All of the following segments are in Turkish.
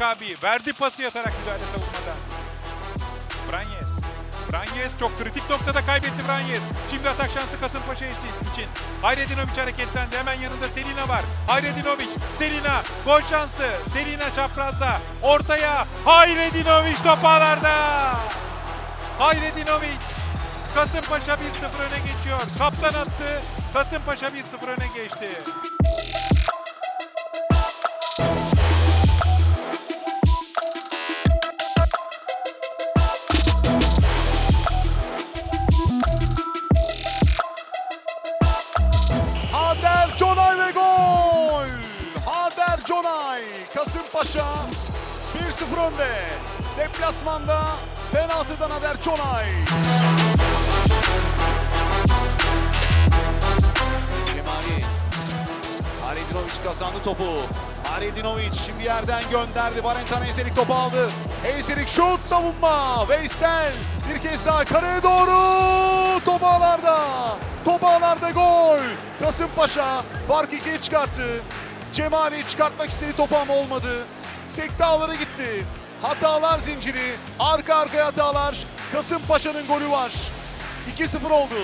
Makabi verdi pası yatarak müdahale savunmadan. Branyes. Branyes çok kritik noktada kaybetti Branyes. Şimdi atak şansı Kasımpaşa için. Hayredinovic hareketlendi. Hemen yanında Selina var. Hayredinovic, Selina gol şansı. Selina çaprazda. Ortaya Hayredinovic top ağlarda. Hayredinovic. Kasımpaşa 1-0 öne geçiyor. Kaptan attı. Kasımpaşa 1-0 öne geçti. Kasımpaşa 1-0 önde. Deplasmanda penaltıdan Hader Conay. Cemali. Haredinovic kazandı topu. Haredinovic şimdi yerden gönderdi. Valentin Eyselik topu aldı. Eyselik şut savunma. Veysel bir kez daha kareye doğru. Top ağlarda. Top ağlarda gol. Kasımpaşa fark ikiye çıkarttı. Cemali çıkartmak istedi topu ama olmadı. Sekte ağlara gitti. Hatalar zinciri. Arka arkaya hatalar. Kasımpaşa'nın golü var. 2-0 oldu.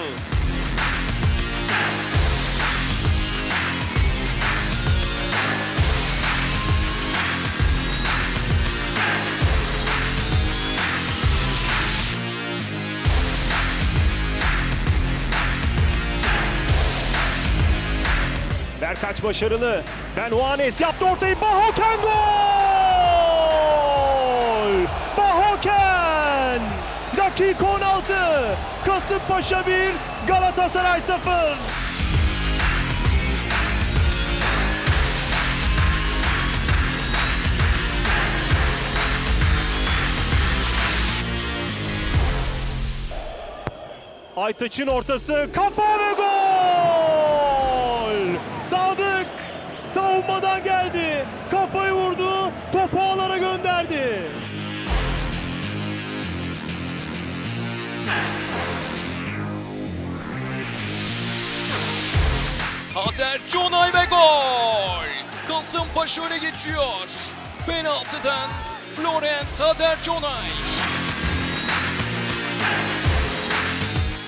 Berkaç başarılı. Ben Juanes yaptı ortayı. Bahoken gol! Bahoken! Dakika 16. Kasımpaşa 1, Galatasaray 0. Aytaç'ın ortası kafa ve gol! Kasımpaşa öne geçiyor. Penaltıdan Florent Hader Conay.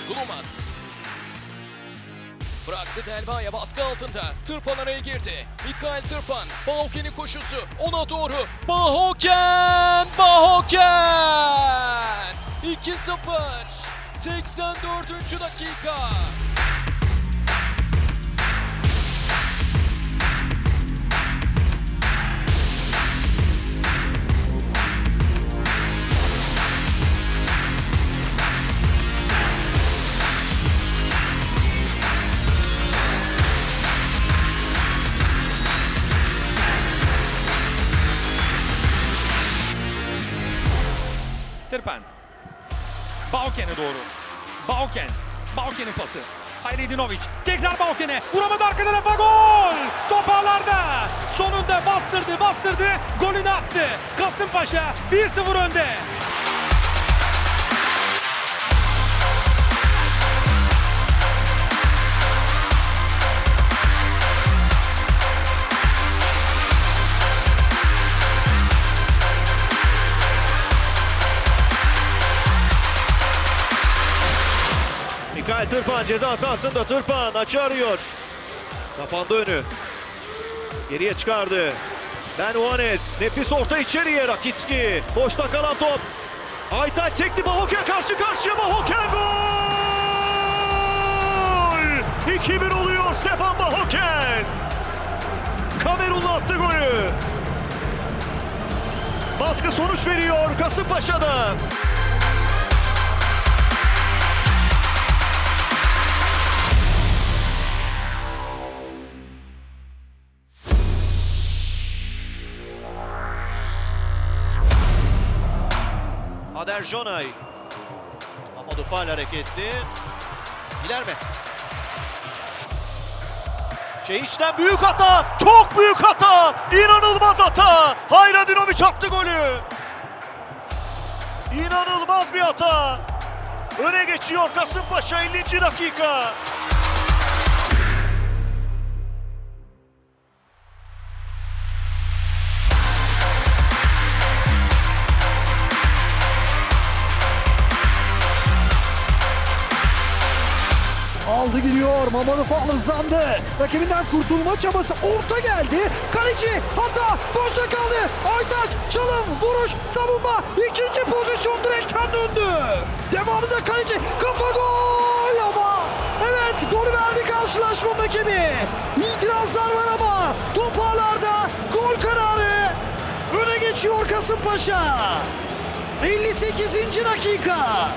Glumat. Bıraktı Delva'ya baskı altında. Tırpan araya girdi. Mikael Tırpan. Bahoken'in koşusu. Ona doğru. Bahoken! Bahoken! 2-0. 84. dakika. Tırpan. Bauken'e doğru. Bauken. Bauken'in pası. Hayredinovic. Tekrar Bauken'e. Vuramadı arka tarafa gol. Top ağlarda. Sonunda bastırdı bastırdı. Golünü attı. Kasımpaşa 1-0 önde. Mikael Tırpan ceza sahasında Tırpan açı arıyor. Kapandı önü. Geriye çıkardı. Ben Juanes. Nefis orta içeriye Rakitski. Boşta kalan top. Aytaç çekti Bahoken karşı karşıya Bahoken gol! 2-1 oluyor Stefan Bahoken. Kamerunlu attı golü. Baskı sonuç veriyor Kasımpaşa'da. Ader Jonay. Amadou Fall hareketli. İlerme. Şehiç'ten büyük hata. Çok büyük hata. İnanılmaz hata. Hayradinovic attı golü. İnanılmaz bir hata. Öne geçiyor Kasımpaşa 50. dakika. Aldı gidiyor. Mamanı faal hızlandı. Rakibinden kurtulma çabası. Orta geldi. Kaleci hata. Boşa kaldı. Aytaç çalım. Vuruş. Savunma. ikinci pozisyon direkten döndü. Devamında kaleci. Kafa gol ama. Evet golü verdi karşılaşmanın hakemi. İtirazlar var ama top ağlarda gol kararı. Öne geçiyor Kasımpaşa. 58. dakika.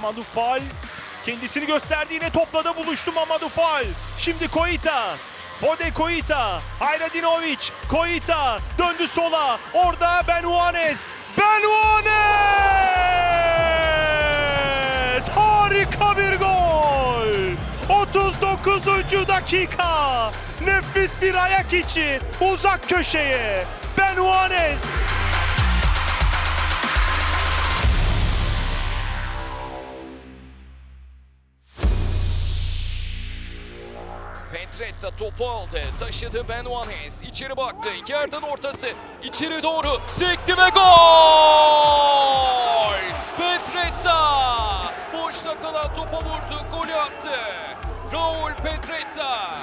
Mamadou Fall kendisini gösterdi yine toplada buluştu Mamadou Fall. Şimdi Koita. Fode Koita. Hayradinovic. Koita. Döndü sola. Orada Benuanes. Benuanes! Harika bir gol. 39. dakika. Nefis bir ayak içi. Uzak köşeye. Benuanes. Petretta topu aldı. Taşıdı Ben Juanes. İçeri baktı. Yerden ortası. İçeri doğru. Sekti ve gol! Petretta! Boşta kalan topa vurdu. Golü attı. Raul Petretta.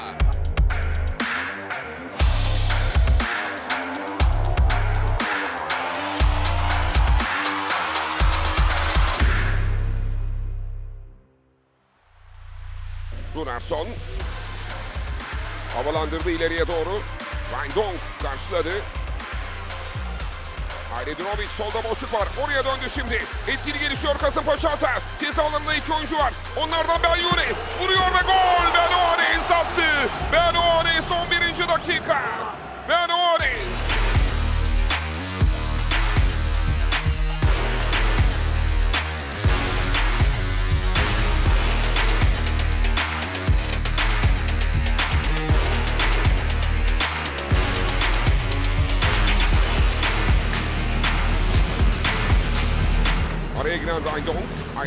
Gunnarsson havalandırdı ileriye doğru. Rindong karşıladı. Hayredinovic solda boşluk var. Oraya döndü şimdi. Etkili gelişiyor Kasımpaşa ata. Ceza alanında iki oyuncu var. Onlardan Benyuri vuruyor ve gol. Benoanes attı. Benoanes 11. dakika.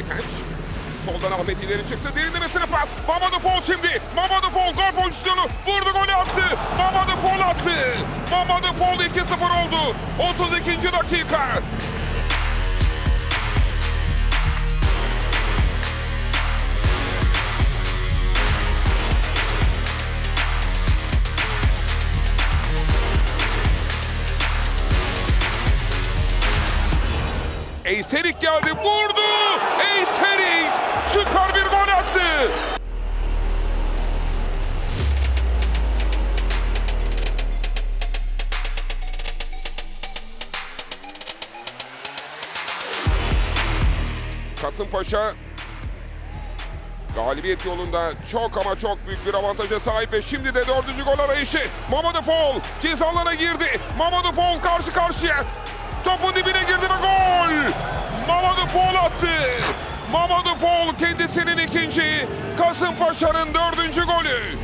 Aytenç. Soldan Ahmet ileri çıktı. Derinlemesine pas. Mamadou Fall şimdi. Mamadou Fall gol pozisyonu. Vurdu golü attı. Mamadou Fall attı. Mamadou Fall 2-0 oldu. 32. dakika. Eyserik geldi. Vurdu. Kasımpaşa galibiyet yolunda çok ama çok büyük bir avantaja sahip ve şimdi de dördüncü gol arayışı. Mamadou Fall ceza alanına girdi. Mamadou Fall karşı karşıya. Topun dibine girdi ve gol! Mamadou Fall attı. Mamadou Fall kendisinin ikinci, Kasımpaşa'nın dördüncü golü.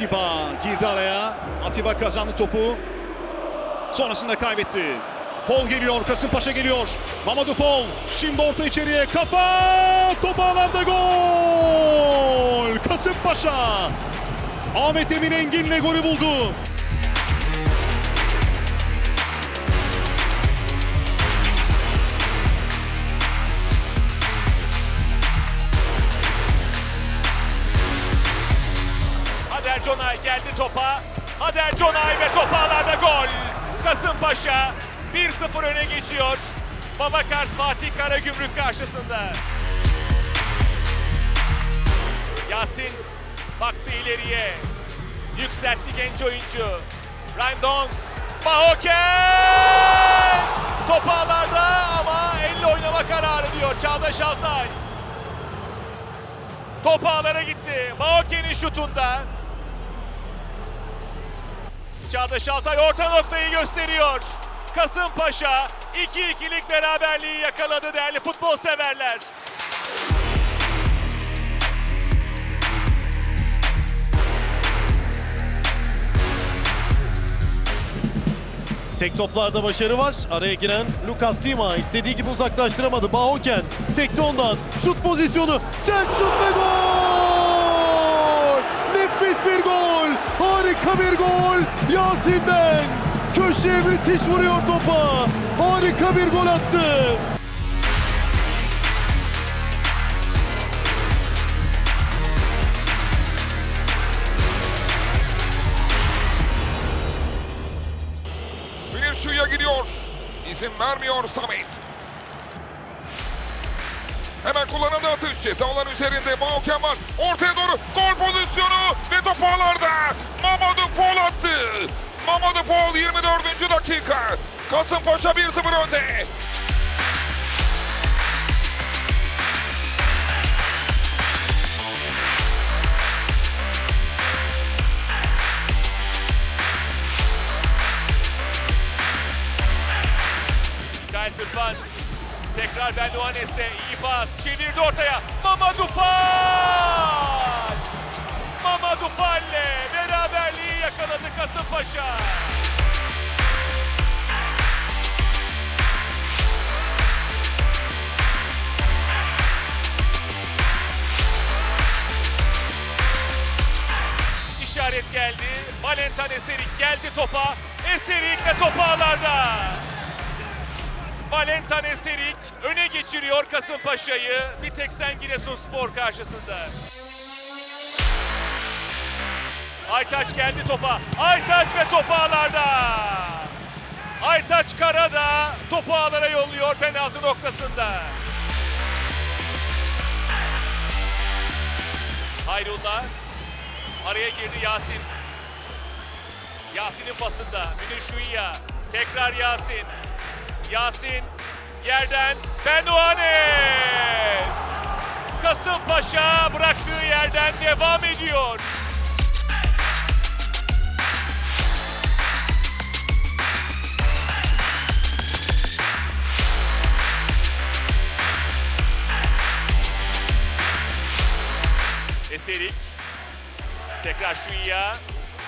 Atiba girdi araya. Atiba kazandı topu. Sonrasında kaybetti. Fol geliyor, Kasımpaşa geliyor. Mamadou Fol şimdi orta içeriye kafa. Top ağlarda gol. Kasımpaşa. Ahmet Emin Engin'le golü buldu. Hader geldi topa. Hader Conay ve top ağlarda gol. Kasımpaşa 1-0 öne geçiyor. Babakars Fatih Karagümrük karşısında. Yasin baktı ileriye. Yükseltti genç oyuncu. Randong. Bahoken! Top ağlarda ama elle oynama kararı diyor Çağdaş Altay. Top ağlara gitti. Bahoken'in şutunda. Çağdaş Altay orta noktayı gösteriyor. Kasımpaşa 2-2'lik beraberliği yakaladı değerli futbol severler. Tek toplarda başarı var. Araya giren Lucas Lima istediği gibi uzaklaştıramadı. Bahoken sekti ondan. Şut pozisyonu. Sert şut ve gol! Nefis bir gol! Harika bir gol! Yasin'den! Köşeye müthiş vuruyor topa. Harika bir gol attı. Şu'ya gidiyor. İzin vermiyor Samet. Kullanıldı atış. Ceza alan üzerinde Bauken var. Ortaya doğru gol pozisyonu ve top ağlarda. Mamadou Fall attı. Mamadou Fall 24. dakika. Kasımpaşa 1-0 önde. Mikael Tırpan tekrar Ben Luanes'e iyi pas çevirdi ortaya. Mamadou Fall! Mamadou Fall'le beraberliği yakaladı Kasımpaşa. İşaret geldi. Valentin Eserik geldi topa. Eserik ve top ağlarda. Valentin Eserik öne geçiriyor Kasımpaşa'yı. Bir tek sen Giresunspor karşısında. Aytaç geldi topa. Aytaç ve topu ağlarda. Aytaç Kara da topu ağlara yolluyor penaltı noktasında. Hayrullah araya girdi Yasin. Yasin'in pasında Münir Şuiya. Tekrar Yasin. Yasin yerden Benuanes. Kasımpaşa bıraktığı yerden devam ediyor. Eserik tekrar Şuiya.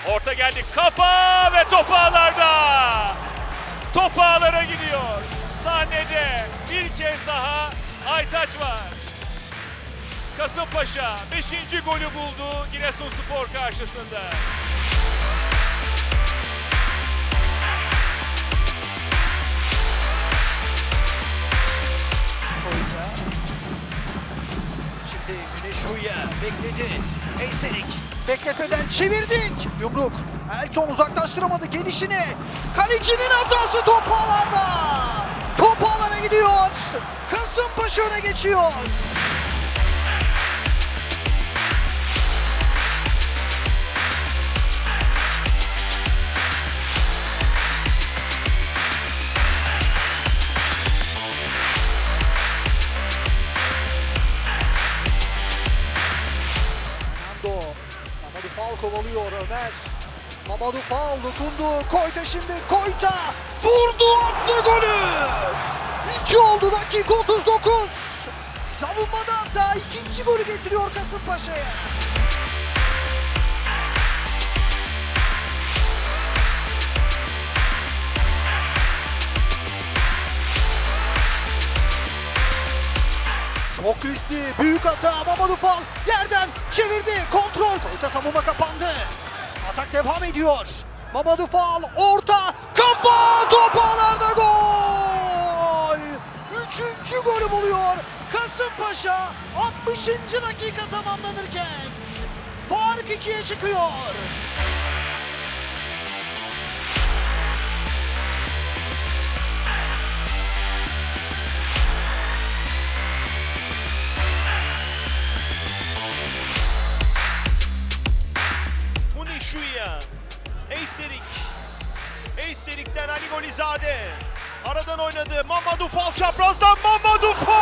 Orta geldi kafa ve top ağlarda. Top ağlara gidiyor. Sahnede bir kez daha Aytaç var. Kasımpaşa 5. golü buldu Giresunspor karşısında. Şimdi Güneş Uya bekledi. Eyserik bekletmeden çevirdik. Yumruk. Elton uzaklaştıramadı gelişini. Kalecinin hatası top ağlarda. Top ağlara gidiyor. Kasımpaşa öne geçiyor. Fall kovalıyor Ömer. Mamadou Fall dokundu. Koyta şimdi. Koyta. Vurdu attı golü. 2 oldu dakika 39. Savunmada hatta ikinci golü getiriyor Kasımpaşa'ya. Çok riskli, büyük hata. Mamadou Fall yerden çevirdi. Kontrol. Koyta savunma kapandı. Atak devam ediyor. Mamadou Fall orta, kafa, top ağlarda gol. Üçüncü golü buluyor. Kasımpaşa 60. dakika tamamlanırken fark ikiye çıkıyor. Şuya. Eyserik. Eyserik'ten Ali Golizade. Aradan oynadı. Mamadou Fall çaprazdan Mamadou Fall!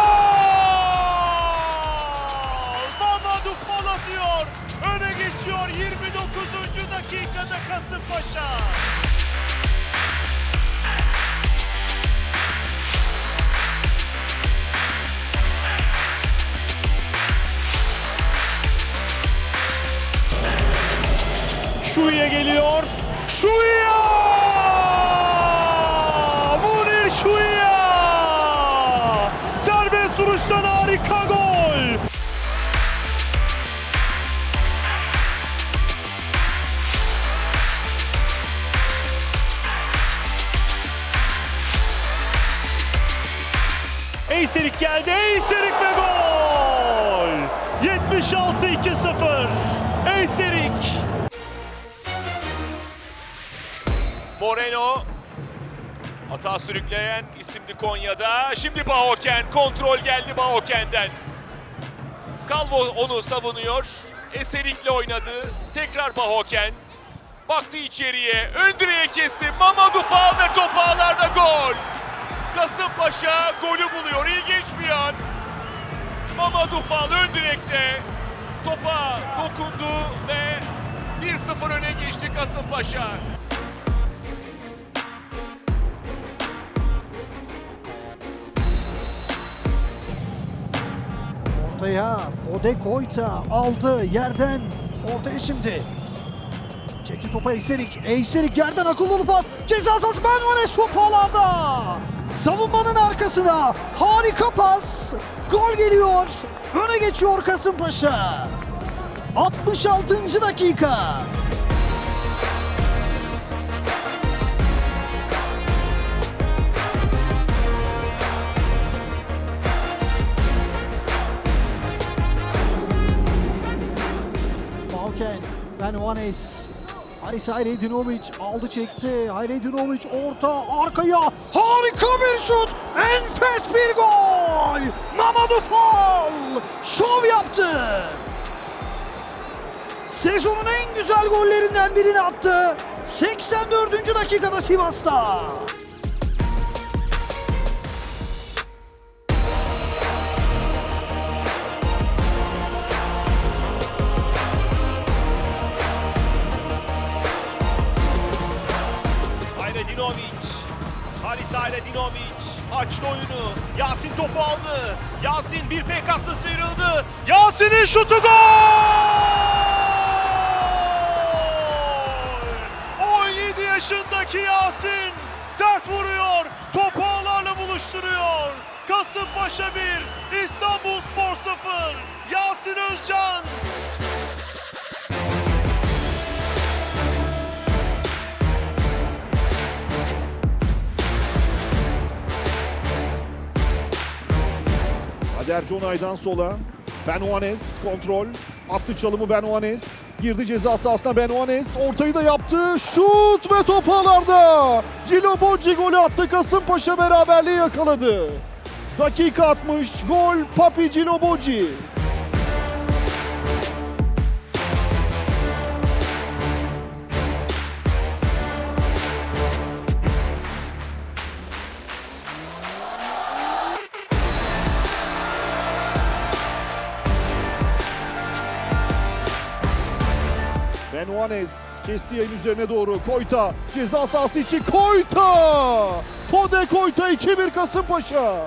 Mamadou Fall atıyor. Öne geçiyor 29. dakikada Kasımpaşa. Şuya geliyor. Şuya! Sürükleyen isimli Konya'da. Şimdi Bahoken kontrol geldi Bahoken'den. Calvo onu savunuyor. Eserik'le oynadı. Tekrar Bahoken. Baktı içeriye. Ön kesti. Mamadou Fall ve top ağlarda gol. Kasımpaşa golü buluyor. İlginç bir an. Mamadou Fall ön direkte topa dokundu ve 1-0 öne geçti Kasımpaşa. Ortaya Fode Koyta aldı yerden. Ortaya şimdi. Çekti topa Eyserik. Eyserik yerden akıllı pas. Ceza sahası Manuel topalarda. Savunmanın arkasına harika pas. Gol geliyor. Öne geçiyor Kasımpaşa. 66. dakika. Ben Oanes. Haris Hayredinovic aldı çekti. Hayredinovic orta arkaya. Harika bir şut. Enfes bir gol. Mamadou Fall. Şov yaptı. Sezonun en güzel gollerinden birini attı. 84. dakikada Sivas'ta. Haris Hayredinovic açtı oyunu. Yasin topu aldı. Yasin bir fake attı sıyrıldı. Yasin'in şutu gol! 17 yaşındaki Yasin sert vuruyor. Topu ağlarla buluşturuyor. Kasımpaşa 1, İstanbul Spor 0. Yasin Özcan. Kader Conay'dan sola. Benoanes kontrol. Attı çalımı Benoanes. Girdi ceza sahasına Benoanes. Ortayı da yaptı. Şut ve top ağlarda. Cilo Bocci golü attı. Kasımpaşa beraberliği yakaladı. Dakika 60. Gol Papi Cilo Bocci. Benoanes kesti yayın üzerine doğru. Koyta ceza sahası için Koyta! Fode Koyta 2-1 Kasımpaşa.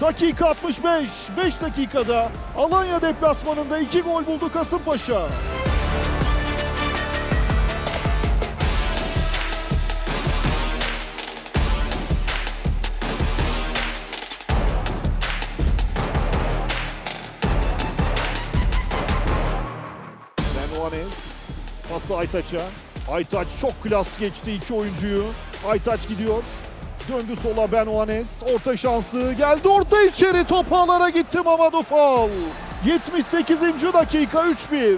Dakika 65. 5 dakikada Alanya deplasmanında 2 gol buldu Kasımpaşa. Pası Aytaç'a. Aytaç çok klas geçti iki oyuncuyu. Aytaç gidiyor. Döndü sola Benoanes. Orta şansı geldi orta içeri. Top ağlara gitti Mamadou Fall. 78. dakika 3-1.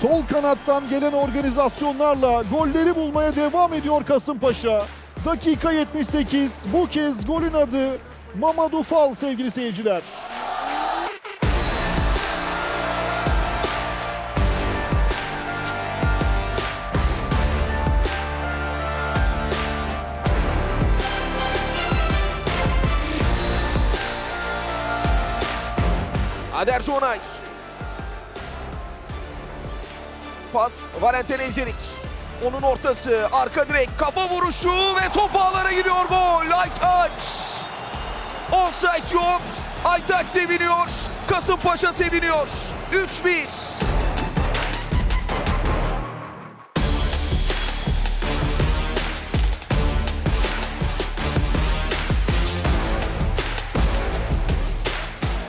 Sol kanattan gelen organizasyonlarla golleri bulmaya devam ediyor Kasımpaşa. Dakika 78. Bu kez golün adı Mamadou Fall sevgili seyirciler. Aderci Onay. Pas Valentin Ezerik. Onun ortası arka direk kafa vuruşu ve top ağlara gidiyor gol. Aytaç. Offside yok. Aytaç seviniyor. Kasımpaşa seviniyor. 3-1.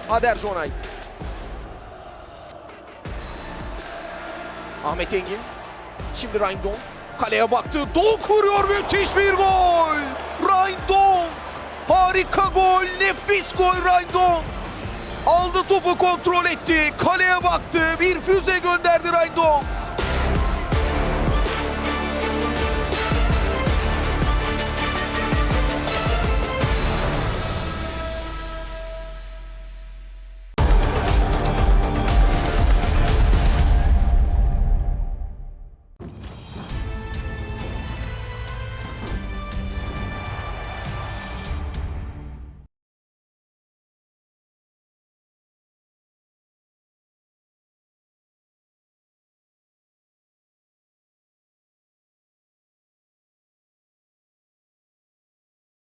Ader Jonay Ahmet Engin. Şimdi Ryan. Kaleye baktı. Donk vuruyor. Müthiş bir gol. Ryan. Harika gol. Nefis gol Ryan. Aldı topu kontrol etti. Kaleye baktı. Bir füze gönderdi Ryan.